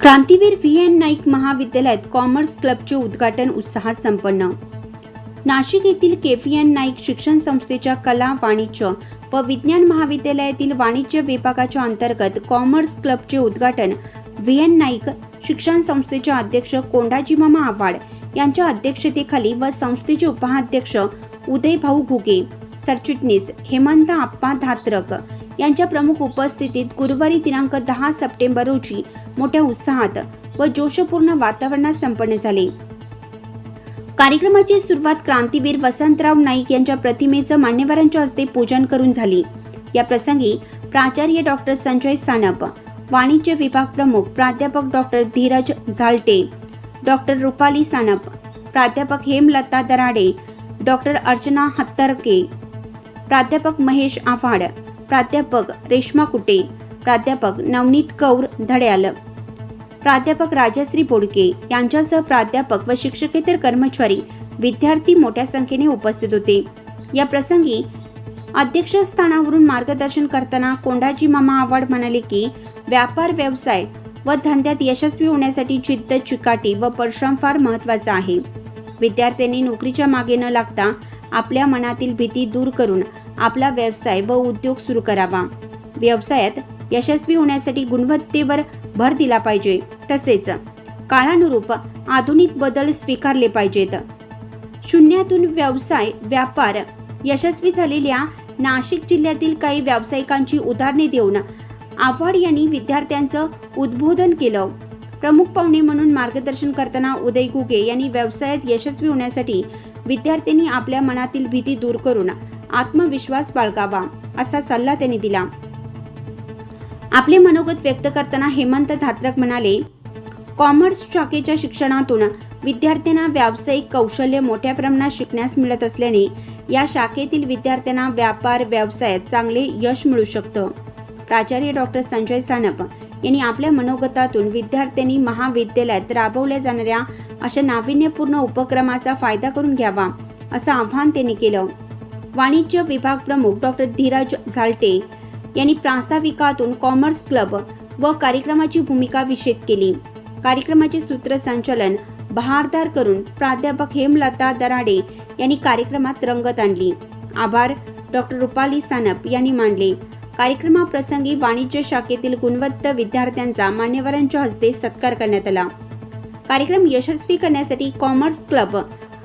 क्रांतीवीर V N Naik महाविद्यालयात commerce क्लबचे उद्घाटन उत्साहात संपन्न. नाशिक येथील केफी एन नाईक शिक्षण संस्थेच्या कला वाणिज्य व विज्ञान महाविद्यालयातील वाणिज्य विभागाच्या अंतर्गत कॉमर्स क्लबचे उद्घाटन व्ही एन नाईक शिक्षण संस्थेचे अध्यक्ष कोंडाजी मामा आव्हाड यांच्या अध्यक्षतेखाली व संस्थेचे उपाध्यक्ष उदयभाऊ घुगे सरचिटणीस हेमंत आप्पा धात्रक यांच्या प्रमुख उपस्थितीत गुरुवारी दिनांक दहा सप्टेंबर रोजी मोठ्या उत्साहात व जोशपूर्ण वातावरणात संपन्न झाले. कार्यक्रमाची सुरुवात क्रांतीवीर वसंतराव नाईक यांच्या प्रतिमेचं मान्यवरांच्या हस्ते पूजन करून झाली. या प्रसंगी प्राचार्य डॉक्टर संजय सानप वाणिज्य विभाग प्रमुख प्राध्यापक डॉक्टर धीरज झालटे डॉक्टर रुपाली सानप प्राध्यापक हेमलता दराडे डॉक्टर अर्चना हत्तरके प्राध्यापक महेश आव्हाड प्राध्यापक रेश्मा कुटे प्राध्यापक नवनीत कौर धड्याल. प्राध्यापक राजश्री बोडके यांच्यासह प्राध्यापक व शिक्षकेतर कर्मचारी विद्यार्थी मोठ्या संख्येने उपस्थित होते. या प्रसंगी अध्यक्षस्थानावरून मार्गदर्शन करताना कोंडाजी मामा आव्हाड म्हणाले की व्यापार व्यवसाय व धंद्यात यशस्वी होण्यासाठी जिद्द चिकाटी व परिश्रम फार महत्त्वाचा आहे. विद्यार्थ्यांनी नोकरीच्या मागे न लागता आपल्या मनातील भीती दूर करून आपला व्यवसाय व उद्योग सुरू करावा. व्यवसायात यशस्वी होण्यासाठी गुणवत्तेवर भर दिला पाहिजे. तसेच काळानुरूप आधुनिक बदल स्वीकारले पाहिजेत. शून्यातून व्यवसाय व्यापार यशस्वी झालेल्या नाशिक जिल्ह्यातील काही व्यावसायिकांची उदाहरणे देऊन आव्हाड यांनी विद्यार्थ्यांचं उद्बोधन केलं. प्रमुख पाहुणे म्हणून मार्गदर्शन करताना उदय गुगे यांनी व्यवसायात यशस्वी होण्यासाठी विद्यार्थ्यांनी आपल्या मनातील भीती दूर करून आत्मविश्वास बाळगावा असा सल्ला त्यांनी दिला. आपले मनोगत व्यक्त करताना हेमंत धात्रक म्हणाले कॉमर्स शाखेच्या शिक्षणातून विद्यार्थ्यांना व्यावसायिक कौशल्य मोठ्या प्रमाणात शिकण्यास मिळत असल्याने या शाखेतील विद्यार्थ्यांना व्यापार व्यवसायात चांगले यश मिळू शकतं प्राचार्य डॉक्टर संजय सानप यांनी आपल्या मनोगतातून विद्यार्थ्यांनी महाविद्यालयात राबवल्या जाणाऱ्या अशा नाविन्यपूर्ण उपक्रमाचा फायदा करून घ्यावा असं आव्हान त्यांनी केलं. वाणिज्य विभाग प्रमुख डॉक्टर धीरज झालटे यांनी प्रास्ताविकातून कॉमर्स क्लब व कार्यक्रमाची भूमिका विषेद केली. कार्यक्रमाचे सूत्रसंचालन बहारदार करून प्राध्यापक हेमलता दराडे यांनी कार्यक्रमात रंगत आणली. आभार डॉक्टर रुपाली सानप यांनी मानले. कार्यक्रमाप्रसंगी वाणिज्य शाखेतील गुणवत्त विद्यार्थ्यांचा मान्यवरांच्या हस्ते सत्कार करण्यात आला. कार्यक्रम यशस्वी करण्यासाठी कॉमर्स क्लब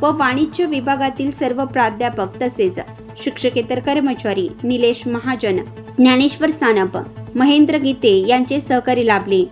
व वाणिज्य विभागातील सर्व प्राध्यापक तसेच शिक्षकेतर कर्मचारी निलेश महाजन ज्ञानेश्वर सानप महेंद्र गीते यांचे सहकारी लाभले.